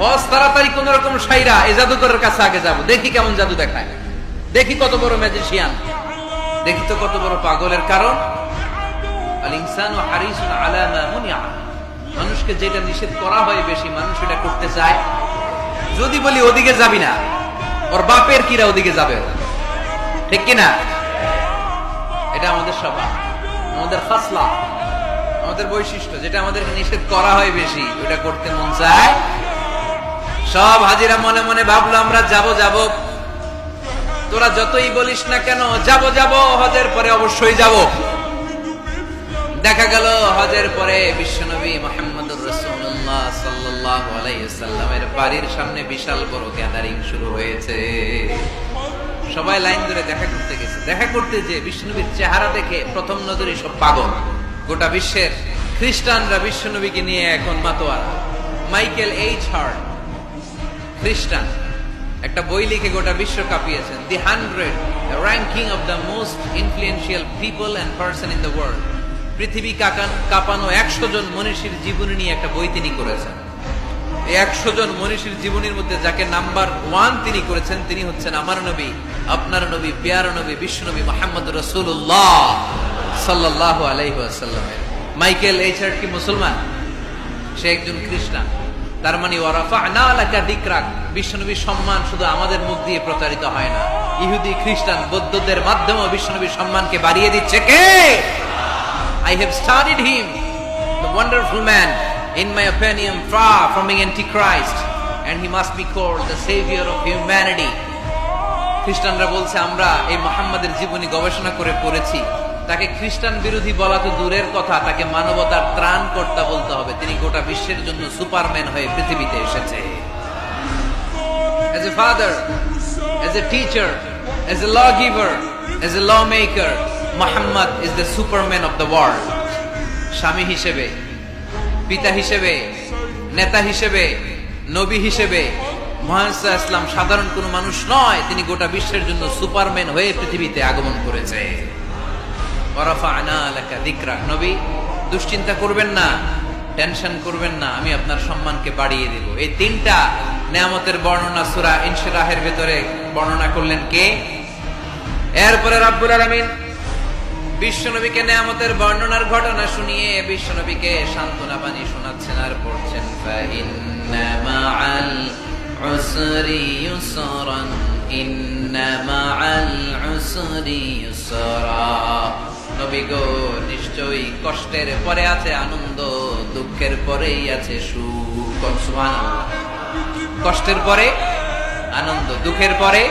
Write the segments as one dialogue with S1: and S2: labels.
S1: হজ তাড়াতাড়ি কোন রকম সাইরা এই জাদুকরের কাছে আগে যাব। দেখি কেমন জাদু দেখায়। দেখি কত বড় ম্যাজিশিয়ান দেখি তো কত বড় পাগলের কারণ। মানুষকে যেটা নিষেধ করা হয় বেশি, মানুষ এটা করতে চায়। যদি বলি ওদিকে যাবি না, ওর বাপের কিরা ওদিকে যাবে? ঠিক কি না? এটা আমাদের স্বভাব আমাদের ফাসলা, আমাদের বৈশিষ্ট্য, যেটা আমাদের নিষেধ করা হয় বেশি, ওটা করতে মন চায়। সব হাজিরা মনে মনে ভাবলো, আমরা যাব যাব। তোরা যতই বলিস না কেন, যাব যাব, হজের পরে অবশ্যই যাব। দেখা গেল, হজের পরে বিশ্বনবী মোহাম্মদুর রসুল্লাহ সাল্লাল্লাহু আলাইহি বাড়ির সামনে বিশাল বড় গ্যাদারিং শুরু হয়েছে। সবাই লাইন ধরে দেখা করতে গেছে। দেখা করতে যে বিশ্বনবীর চেহারা দেখে প্রথম নজরে সব পাগল। গোটা বিশ্বের খ্রিস্টানরা বিশ্বনবীকে নিয়ে এখন মাতোয়ারা। মাইকেল এইচ হার্ট খ্রিস্টান একটা বই লিখে গোটা বিশ্ব কাঁপিয়েছেন। The hundred ranking of the most influential people and person in the world পৃথিবী কাকান, কাঁপানো একশো জন মনীষীর জীবনী নিয়ে একটা বই তিনি করেছেন। এই একশো জন মনীষীর জীবনীর মধ্যে যাকে নাম্বার ওয়ান তিনি করেছেন, তিনি হচ্ছেন আমার নবী, আপনার নবী, পেয়ার নবী, বিশ্ব নবী মোহাম্মদ রসুল্লাহ সাল্লাহ আলাইসাল্লামের মাইকেল এইচ আর কি মুসলমান? সে একজন খ্রিস্টান। তার মানে ওয়ারাফা না এলাকা দিকরাক বিশ্বনবীর সম্মান শুধু আমাদের মুখ দিয়ে প্রচারিত হয় না। ইহুদি খ্রিস্টান বৌদ্ধদের মাধ্যমেও বিশ্বনবীর সম্মানকে বাড়িয়ে দিচ্ছে কে? I have studied him, the wonderful man, in my opinion, far from being antichrist, and he must be called the savior of humanity. খ্রিস্টানরা বলছে আমরা এই মোহাম্মদের জীবনী গবেষণা করে পড়েছি। তাকে খ্রিস্টান বিরোধী বলা তো দূরের কথা, তাকে মানবতার ত্রাণ কর্তা বলতে হবে। তিনি গোটা বিশ্বের জন্য সুপারম্যান হয়ে পৃথিবীতে এসেছে. স্বামী হিসেবে, পিতা হিসেবে, নেতা হিসেবে, নবী হিসেবে মহানসা ইসলাম সাধারণ কোনো মানুষ নয়, তিনি গোটা বিশ্বের জন্য সুপারম্যান হয়ে পৃথিবীতে আগমন করেছে। নবী, দুশ্চিন্তা করবেন না, টেনশন করবেন না, আমি আপনার সম্মানকে বাড়িয়ে দেব। এই তিনটা নেয়ামতের বর্ণনা সুরা ইনশিরাহের ভেতরে বর্ণনা করলেন কে? এরপরে রাব্বুল আলমিন বিশ্বনবীকে নেয়ামতের বর্ণনার ঘটনা শুনিয়ে বিশ্বনবীকে সান্ত্বনা বাণী শোনাচ্ছেন আর পড়ছেন ইন্না মা'আল উসরি ইউসরা। নবী নিশ্চয়ই কষ্টের পরে আছে, আনন্দ, দুঃখের পরেই আছে সুখ। কষ্টের পরে, আনন্দ, দুঃখের পরে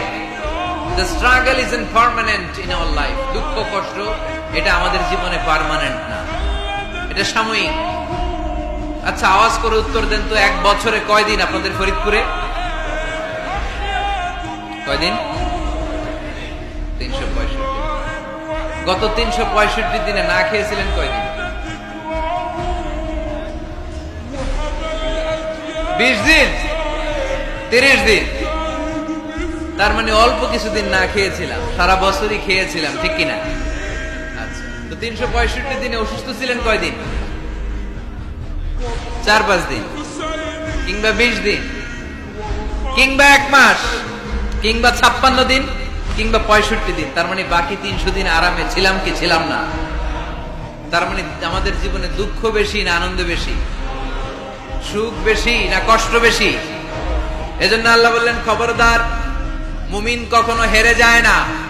S1: the struggle is in permanent in our life দুঃখ, কষ্ট, এটা আমাদের জীবনে পারমানেন্ট না। এটা সাময়িক। আচ্ছা আওয়াজ করে উত্তর দেন তো, এক বছরে কয়দিন আপনাদের ফরিদপুরে? কয়দিন? তিনশো পঁয়ষট্টি। গত তিনশো পঁয়ষট্টি দিনে না খেয়েছিলেন কয়দিন? বিশ দিন? তিরিশ দিন? তার মানে অল্প কিছুদিন না খেয়েছিলাম, সারা বছরই খেয়েছিলাম, ঠিক কিনা আচ্ছা তো তিনশো পঁয়ষট্টি দিনে অসুস্থ ছিলেন কয়দিন? চার পাঁচ দিন। কিংবা বিশ দিন? কিংবা এক মাস? কিংবা ছাপ্পান্ন দিন? কিংবা পঁয়ষট্টি দিন, তার মানে বাকি তিনশো দিন আরামে ছিলাম কি ছিলাম না? তার মানে আমাদের জীবনে দুঃখ বেশি না আনন্দ বেশি? সুখ বেশি না কষ্ট বেশি? এজন্য আল্লাহ বললেন, খবরদার, মুমিন কখনো হেরে যায় না।